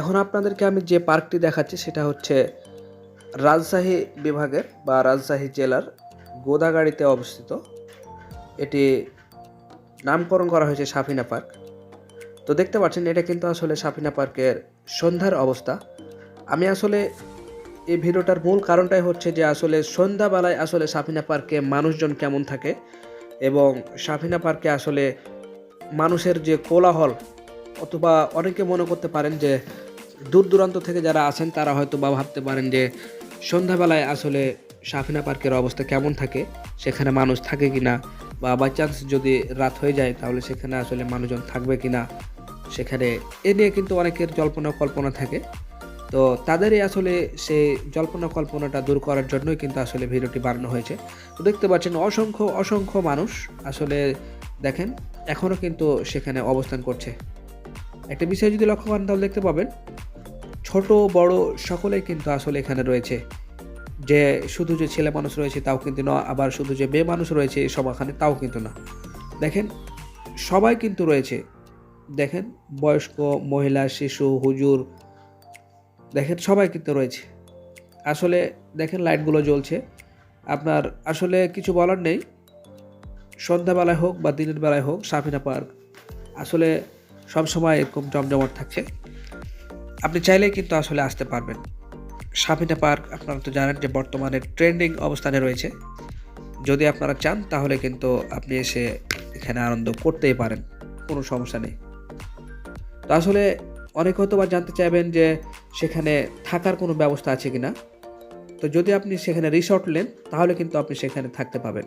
এখন আপনাদেরকে আমি যে পার্কটি দেখাচ্ছি সেটা হচ্ছে রাজশাহী বিভাগের বা রাজশাহী জেলার গোদাগাড়িতে অবস্থিত। এটি নামকরণ করা হয়েছে সাফিনা পার্ক। তো দেখতে পাচ্ছেন, এটা কিন্তু আসলে সাফিনা পার্কের সন্ধ্যার অবস্থা। আমি আসলে এই ভিডিওটার মূল কারণটাই হচ্ছে যে আসলে সন্ধ্যাবেলায় আসলে সাফিনা পার্কে মানুষজন কেমন থাকে এবং সাফিনা পার্কে আসলে মানুষের যে কোলাহল, অথবা অনেকে মনে করতে পারেন যে দূর দূরান্ত থেকে যারা আছেন, তারা হয়তো বা ভাবতে পারেন যে সন্ধ্যাবেলায় আসলে সাফিনা পার্কের অবস্থা কেমন থাকে? সেখানে মানুষ থাকে কিনা বা বাই চান্স যদি রাত হয়ে যায়, তাহলে সেখানে আসলে মানুষজন থাকবে কিনা সেখানে এ নিয়ে কিন্তু অনেকের জল্পনা কল্পনা থাকে। তো তাদেরই আসলে সেই জল্পনা কল্পনাটা দূর করার জন্যই কিন্তু আসলে ভিডিওটি বানানো হয়েছে। তো দেখতে পাচ্ছেন, অসংখ্য অসংখ্য মানুষ আসলে দেখেন এখনও কিন্তু সেখানে অবস্থান করছে। একটা বিষয় যদি লক্ষ্য করেন, তাহলে দেখতে পাবেন ছোট, বড় সকলেই কিন্তু আসলে এখানে রয়েছে। যে শুধু যে ছেলে মানুষ রয়েছে তাও কিন্তু না, আবার শুধু যে মেয়ে মানুষ রয়েছে এই সমাখানে তাও কিন্তু না। দেখেন, সবাই কিন্তু রয়েছে। দেখেন, বয়স্ক, মহিলা, শিশু, হুজুর, দেখেন, সবাই কিন্তু রয়েছে। আসলে দেখেন, লাইটগুলো জ্বলছে। আপনার আসলে কিছু বলার নেই। সন্ধ্যাবেলায় হোক বা দিনের বেলায় হোক, সাফিনা পার্ক। আসলে সবসময় এরকম জমজমাট থাকছে। আপনি চাইলেই কিন্তু আসলে আসতে পারবেন। সাফিনা পার্ক, আপনারা তো জানেন যে বর্তমানে ট্রেন্ডিং অবস্থানে রয়েছে। যদি আপনারা চান, তাহলে কিন্তু আপনি এসে এখানে আনন্দ করতেই পারেন। কোনো সমস্যা নেই। তো আসলে অনেক হয়তো বা জানতে চাইবেন যে সেখানে থাকার কোনো ব্যবস্থা আছে কি না তো যদি আপনি সেখানে রিসর্ট নেন, তাহলে কিন্তু আপনি সেখানে থাকতে পাবেন